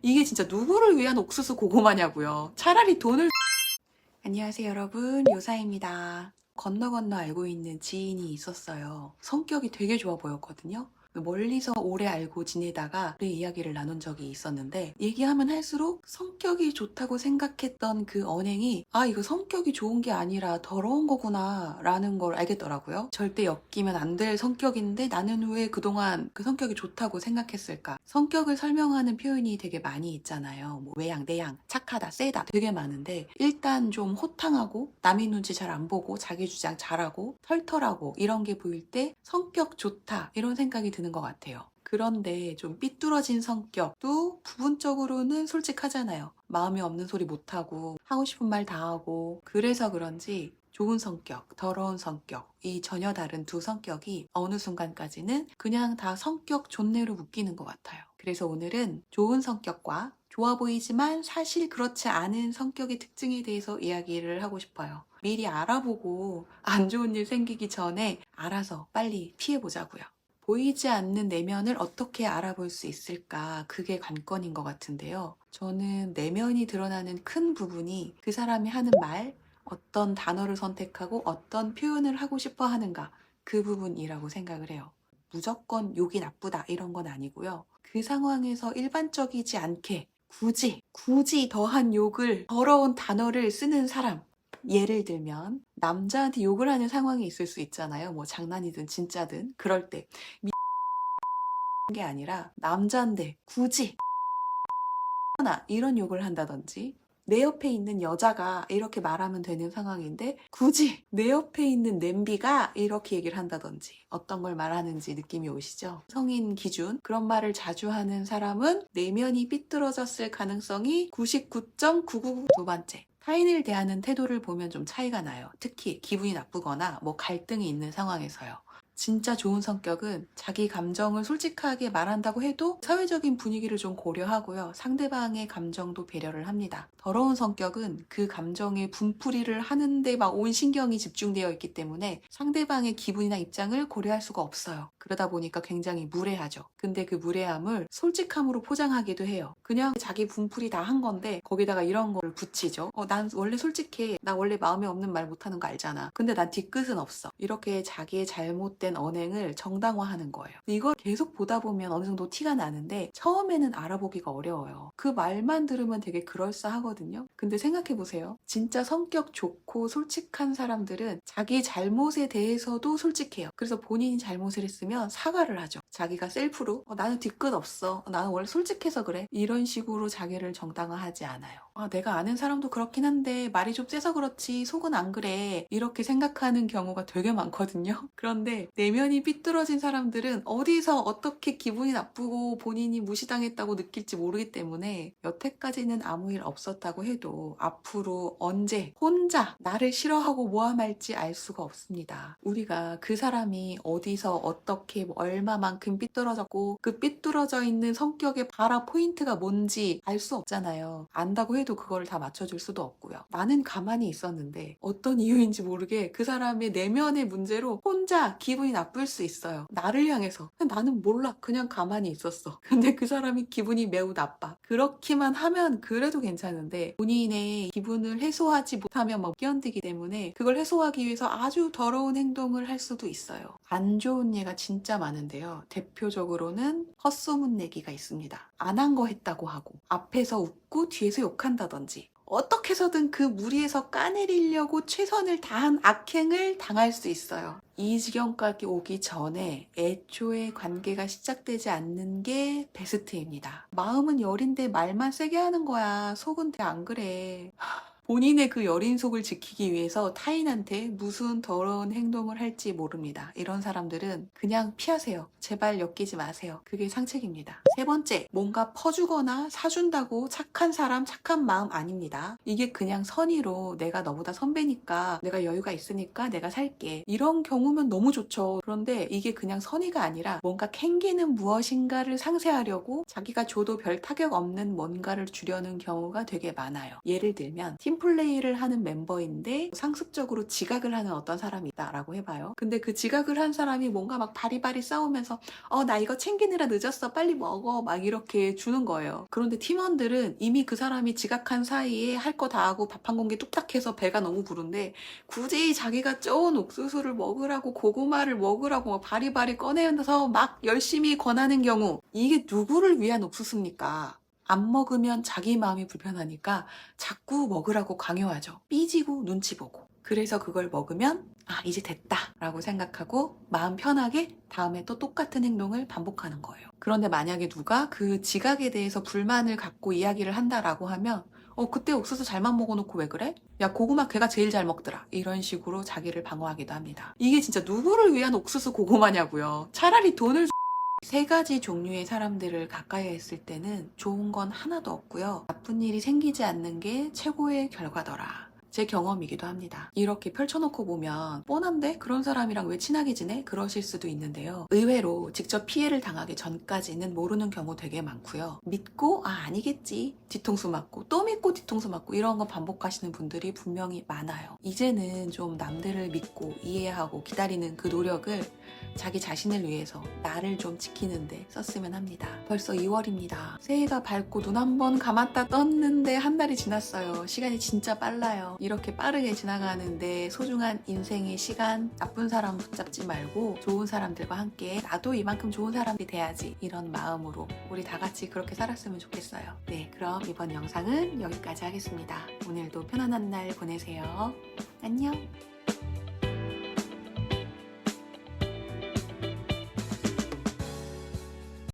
이게 진짜 누구를 위한 옥수수 고구마냐고요. 차라리 돈을 안녕하세요 여러분 요사입니다. 건너 건너 알고 있는 지인이 있었어요. 성격이 되게 좋아 보였거든요. 멀리서 오래 알고 지내다가 내 이야기를 나눈 적이 있었는데 얘기하면 할수록 성격이 좋다고 생각했던 그 언행이 아 이거 성격이 좋은 게 아니라 더러운 거구나 라는 걸 알겠더라고요. 절대 엮이면 안 될 성격인데 나는 왜 그동안 그 성격이 좋다고 생각했을까? 성격을 설명하는 표현이 되게 많이 있잖아요. 뭐 외양, 내양, 착하다, 세다 되게 많은데 일단 좀 호탕하고 남의 눈치 잘 안 보고 자기 주장 잘하고 털털하고 이런 게 보일 때 성격 좋다 이런 생각이 드는 것 같아요. 그런데 좀 삐뚤어진 성격도 부분적으로는 솔직하잖아요. 마음이 없는 소리 못하고 하고 싶은 말 다 하고 그래서 그런지 좋은 성격, 더러운 성격, 이 전혀 다른 두 성격이 어느 순간까지는 그냥 다 성격 존내로 묶이는 것 같아요. 그래서 오늘은 좋은 성격과 좋아 보이지만 사실 그렇지 않은 성격의 특징에 대해서 이야기를 하고 싶어요. 미리 알아보고 안 좋은 일 생기기 전에 알아서 빨리 피해보자고요. 보이지 않는 내면을 어떻게 알아볼 수 있을까? 그게 관건인 것 같은데요. 저는 내면이 드러나는 큰 부분이 그 사람이 하는 말, 어떤 단어를 선택하고 어떤 표현을 하고 싶어 하는가, 그 부분이라고 생각을 해요. 무조건 욕이 나쁘다 이런 건 아니고요. 그 상황에서 일반적이지 않게 굳이, 굳이 더한 욕을, 더러운 단어를 쓰는 사람. 예를 들면, 남자한테 욕을 하는 상황이 있을 수 있잖아요. 뭐 장난이든 진짜든. 그럴 때, 미... 게 아니라, 남자인데 굳이, 나 이런 욕을 한다든지, 내 옆에 있는 여자가 이렇게 말하면 되는 상황인데 굳이 내 옆에 있는 냄비가 이렇게 얘기를 한다든지 어떤 걸 말하는지 느낌이 오시죠? 성인 기준 그런 말을 자주 하는 사람은 내면이 삐뚤어졌을 가능성이 99.99두 번째 타인을 대하는 태도를 보면 좀 차이가 나요. 특히 기분이 나쁘거나 뭐 갈등이 있는 상황에서요. 진짜 좋은 성격은 자기 감정을 솔직하게 말한다고 해도 사회적인 분위기를 좀 고려하고요. 상대방의 감정도 배려를 합니다. 더러운 성격은 그 감정의 분풀이를 하는데 막 온 신경이 집중되어 있기 때문에 상대방의 기분이나 입장을 고려할 수가 없어요. 그러다 보니까 굉장히 무례하죠. 근데 그 무례함을 솔직함으로 포장하기도 해요. 그냥 자기 분풀이 다 한 건데 거기다가 이런 거를 붙이죠. 어, 난 원래 솔직해. 나 원래 마음에 없는 말 못하는 거 알잖아. 근데 난 뒤끝은 없어. 이렇게 자기의 잘못된 언행을 정당화하는 거예요. 이걸 계속 보다 보면 어느 정도 티가 나는데 처음에는 알아보기가 어려워요. 그 말만 들으면 되게 그럴싸하거든요. 근데 생각해 보세요. 진짜 성격 좋고 솔직한 사람들은 자기 잘못에 대해서도 솔직해요. 그래서 본인이 잘못을 했으면 사과를 하죠. 자기가 셀프로 어, 나는 뒤끝 없어. 어, 나는 원래 솔직해서 그래. 이런 식으로 자기를 정당화하지 않아요. 아, 내가 아는 사람도 그렇긴 한데 말이 좀 세서 그렇지 속은 안 그래. 이렇게 생각하는 경우가 되게 많거든요. 그런데 내면이 삐뚤어진 사람들은 어디서 어떻게 기분이 나쁘고 본인이 무시당했다고 느낄지 모르기 때문에 여태까지는 아무 일 없었 다고 해도 앞으로 언제 혼자 나를 싫어하고 모함할지 알 수가 없습니다. 우리가 그 사람이 어디서 어떻게 뭐 얼마만큼 삐뚤어졌고 그 삐뚤어져 있는 성격의 바라 포인트가 뭔지 알 수 없잖아요. 안다고 해도 그걸 다 맞춰줄 수도 없고요. 나는 가만히 있었는데 어떤 이유인지 모르게 그 사람의 내면의 문제로 혼자 기분이 나쁠 수 있어요. 나를 향해서. 나는 몰라. 그냥 가만히 있었어. 근데 그 사람이 기분이 매우 나빠. 그렇기만 하면 그래도 괜찮은데 본인의 기분을 해소하지 못하면 막 끼어들기 때문에 그걸 해소하기 위해서 아주 더러운 행동을 할 수도 있어요. 안 좋은 예가 진짜 많은데요. 대표적으로는 헛소문 내기가 있습니다. 안 한 거 했다고 하고 앞에서 웃고 뒤에서 욕한다든지 어떻게 해서든 그 무리에서 까내리려고 최선을 다한 악행을 당할 수 있어요. 이 지경까지 오기 전에 애초에 관계가 시작되지 않는 게 베스트입니다. 마음은 여린데 말만 세게 하는 거야. 속은 안 그래. 본인의 그 여린 속을 지키기 위해서 타인한테 무슨 더러운 행동을 할지 모릅니다. 이런 사람들은 그냥 피하세요. 제발 엮이지 마세요. 그게 상책입니다. 세 번째, 뭔가 퍼주거나 사준다고 착한 사람, 착한 마음 아닙니다. 이게 그냥 선의로 내가 너보다 선배니까 내가 여유가 있으니까 내가 살게. 이런 경우면 너무 좋죠. 그런데 이게 그냥 선의가 아니라 뭔가 캥기는 무엇인가를 상쇄하려고 자기가 줘도 별 타격 없는 뭔가를 주려는 경우가 되게 많아요. 예를 들면 팀 팀플레이를 하는 멤버인데 상습적으로 지각을 하는 어떤 사람이 있다라고 해봐요. 근데 그 지각을 한 사람이 뭔가 막 바리바리 싸우면서 어, 나 이거 챙기느라 늦었어. 빨리 먹어. 막 이렇게 주는 거예요. 그런데 팀원들은 이미 그 사람이 지각한 사이에 할 거 다 하고 밥 한 공기 뚝딱 해서 배가 너무 부른데 굳이 자기가 쪄온 옥수수를 먹으라고 고구마를 먹으라고 막 바리바리 꺼내서 막 열심히 권하는 경우 이게 누구를 위한 옥수수입니까? 안 먹으면 자기 마음이 불편하니까 자꾸 먹으라고 강요하죠. 삐지고 눈치 보고. 그래서 그걸 먹으면 아 이제 됐다 라고 생각하고 마음 편하게 다음에 또 똑같은 행동을 반복하는 거예요. 그런데 만약에 누가 그 지각에 대해서 불만을 갖고 이야기를 한다라고 하면 어 그때 옥수수 잘만 먹어놓고 왜 그래? 야 고구마 걔가 제일 잘 먹더라 이런 식으로 자기를 방어하기도 합니다. 이게 진짜 누구를 위한 옥수수 고구마냐고요. 차라리 돈을 세 가지 종류의 사람들을 가까이 했을 때는 좋은 건 하나도 없고요. 나쁜 일이 생기지 않는 게 최고의 결과더라. 제 경험이기도 합니다. 이렇게 펼쳐놓고 보면 뻔한데 그런 사람이랑 왜 친하게 지내? 그러실 수도 있는데요. 의외로 직접 피해를 당하기 전까지는 모르는 경우 되게 많고요. 믿고 아 아니겠지 뒤통수 맞고 또 믿고 뒤통수 맞고 이런 거 반복하시는 분들이 분명히 많아요. 이제는 좀 남들을 믿고 이해하고 기다리는 그 노력을 자기 자신을 위해서 나를 좀 지키는데 썼으면 합니다. 벌써 2월입니다. 새해가 밝고 눈 한 번 감았다 떴는데 한 달이 지났어요. 시간이 진짜 빨라요. 이렇게 빠르게 지나가는데 소중한 인생의 시간 나쁜 사람 붙잡지 말고 좋은 사람들과 함께 나도 이만큼 좋은 사람이 돼야지 이런 마음으로 우리 다 같이 그렇게 살았으면 좋겠어요. 네, 그럼 이번 영상은 여기까지 하겠습니다. 오늘도 편안한 날 보내세요. 안녕.